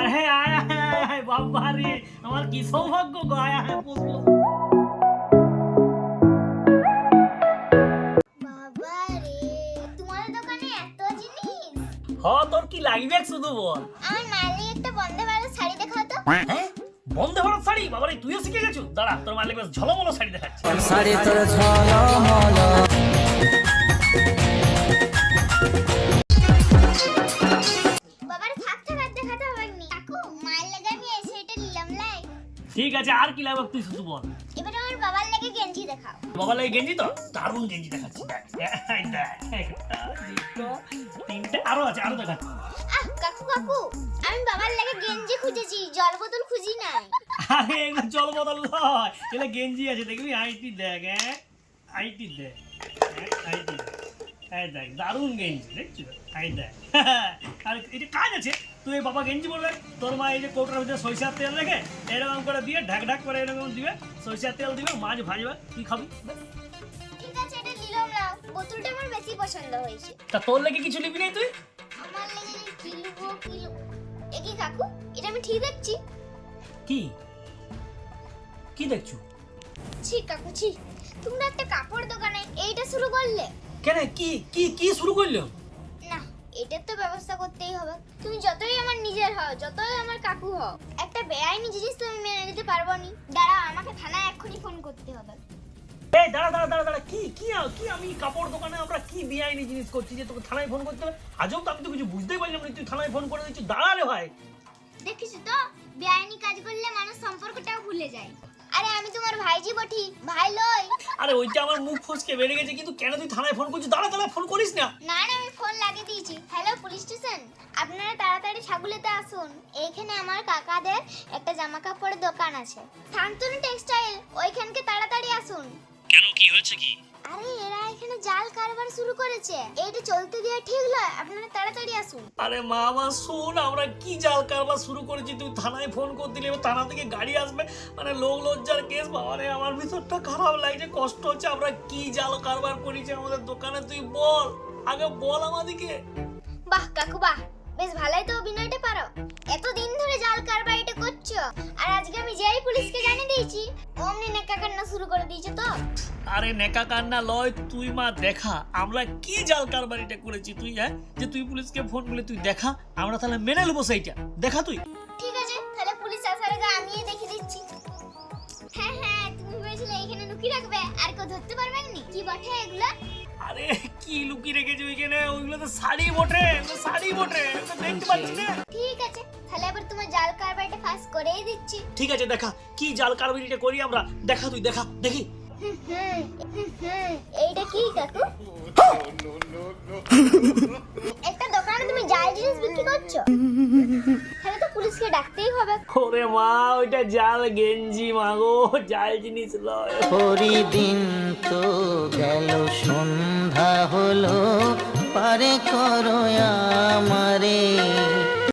আরে আয় আয় বাবারে আমার কি সৌভাগ্য গো হ্যাঁ আয় হ তোর কি লাগবে শুধু বল। আমার মালি একটা বন্ধে ভারত শাড়ি দেখাও তো। হ্যাঁ বন্ধে ভারত শাড়ি? বাবারে তুইও শিখে গেছো? দাঁড়া তোর মালিক বেশ ঝলমলো শাড়ি দেখাচ্ছে। শাড়ি তোর ঝলমলো। ঠিক আছে আর কি লাগবে তুই শুধু বল। এবার আমার বাবার লাগে গেঞ্জি দেখাও। বাবা লাগে গেঞ্জি তো? দারুণ গেঞ্জি দেখাচ্ছি দেখ একটা, দুটো, তিনটে আরও আছে আরও দেখাচ্ছি। আহ কাকু কাকু আমি বাবার লাগে গেঞ্জি খুঁজেছি জল বোতল খুঁজি নাই। আরে এগুলো জল বদল নয় এগুলো গেঞ্জি আছে দেখবি আইটি দেখ হ্যাঁ আইটি দেখ হ্যাঁ, আইটি দেখ এই দেখ দারুণ গেঞ্জি দেখছি আই দেখ। আর এটা কাজ আছে তুই এই বাবা গেঞ্জি বলবে তোর মা এই যে কৌটার ভিতরে সরিষার তেল রেখে এরকম করে দিয়ে ঢাক ঢাক করে এরকম দিবে সরিষার তেল দিবে মাছ ভাজবে তুই খাবি ঠিক আছে এটা নিলাম না বোতলটা আমার বেশি পছন্দ হয়েছে। তা তোর লেগে কিছু নিবি নাই তুই? আমার লাগে কিলো কিলো এ কি কাকু এটা আমি ঠিক দেখছি? কি? কি দেখছ? ছি কাকু ছি। তোমরা একটা কাপড় দোকানে এইটা শুরু করলে। কেন? কি কি কি শুরু করল? না এটার তো ব্যবস্থা করতেই হবে। তুমি যতই আমার নিজের হও যতই আমার কাকু হও একটা বেআইনি জিনিস তুমি মেনে নিতে পারব নি। দাঁড়া আমাকে থানায় এক্ষুনি ফোন করতে হবে। এই দাঁড়া দাঁড়া দাঁড়া দাঁড়া কি কি কি আমি কাপড় দোকানে আমরা কি বেআইনি জিনিস করছি যে তোকে থানায় ফোন করতে হবে? আজও তো আমি তো কিছু বুঝতেই পারলাম না তুই থানায় ফোন করে দিচ্ছিস। দাঁড়া রে ভাই। দেখিস তো বেআইনি কাজ করলে মানুষ সম্পর্কটাও ভুলে যায়। ভাইজি বটি ভাই লই। আরে ওইটা আমার মুখ ফসকে বেড়ে গেছে কিন্তু কেন তুই থানায় ফোন করছিস? দাঁড়া দাঁড়া ফোন করিস না। না না আমি ফোন লাগিয়ে দিয়েছি। হ্যালো পুলিশ স্টেশন আপনারা তাড়াতাড়ি সাগুলেতে আসুন। এইখানে আমার কাকাদের একটা জামা কাপড়ের দোকান আছে। শান্তনু টেক্সটাইল ওইখানকে তাড়াতাড়ি আসুন। কেন কি হয়েছে কি? আরে এরা এখানে জাল কারবার শুরু করেছে। এইটা চলতে দেওয়া ঠিক নয় আপনারা তাড়াতাড়ি আসুন। আরে মা মা শোন আমরা কি জাল কারবার শুরু করেছি তুই থানায় ফোন করে দিলে থানা থেকে গাড়ি আসবে মানে লোক লজ্জার কেস বাবা রে আমার ভিতরটা খারাপ লাগছে কষ্ট হচ্ছে আমরা কি জাল কারবার করেছি আমাদের দোকানে তুই বল আগে বল আমাদেরকে বাহ কাকু বাহ বেশ ভালোই তো অভিনয়টা শুরু করে দিয়েছ তো। আরে নেকা কান্না লয় তুই মা দেখা। আমরা কি জাল কারবারিটা করেছি তুই হ্যাঁ? যে তুই পুলিশকে ফোন করলে তুই দেখা। আমরা তাহলে মেনে নেব সেইটা। দেখা তুই। ঠিক আছে তাহলে পুলিশ আসার আগে আমি দেখে দিচ্ছি হ্যাঁ হ্যাঁ তুমি ভেবেছিলে এখানে লুকিয়ে রাখবে আর কেউ ধরতে পারবে না? কি বটে এগুলো? আরে কি লুকিয়ে রেখেছি ওইখানে ওইগুলো তো শাড়ি বটে শাড়ি বটে দেখতে পাচ্ছি না। ঠিক আছে তাহলে এবার তোমার জাল কারবারটা ফাঁস করেই দিচ্ছি। ঠিক আছে দেখা। কি জাল কারবারিটা করি আমরা? দেখা তুই দেখা দেখি। এইটা কি কাকু? একটা দোকানে তুমি জাল জিনিস বিক্রি করছ? তাহলে তো পুলিশকে ডাকতেই হবে। ওরে মা ওইটা জাল গেঞ্জি মাগো জাল জিনিস লয়। হরিদিন তো গেল সন্ধ্যা। হলো পারে করো আমারে।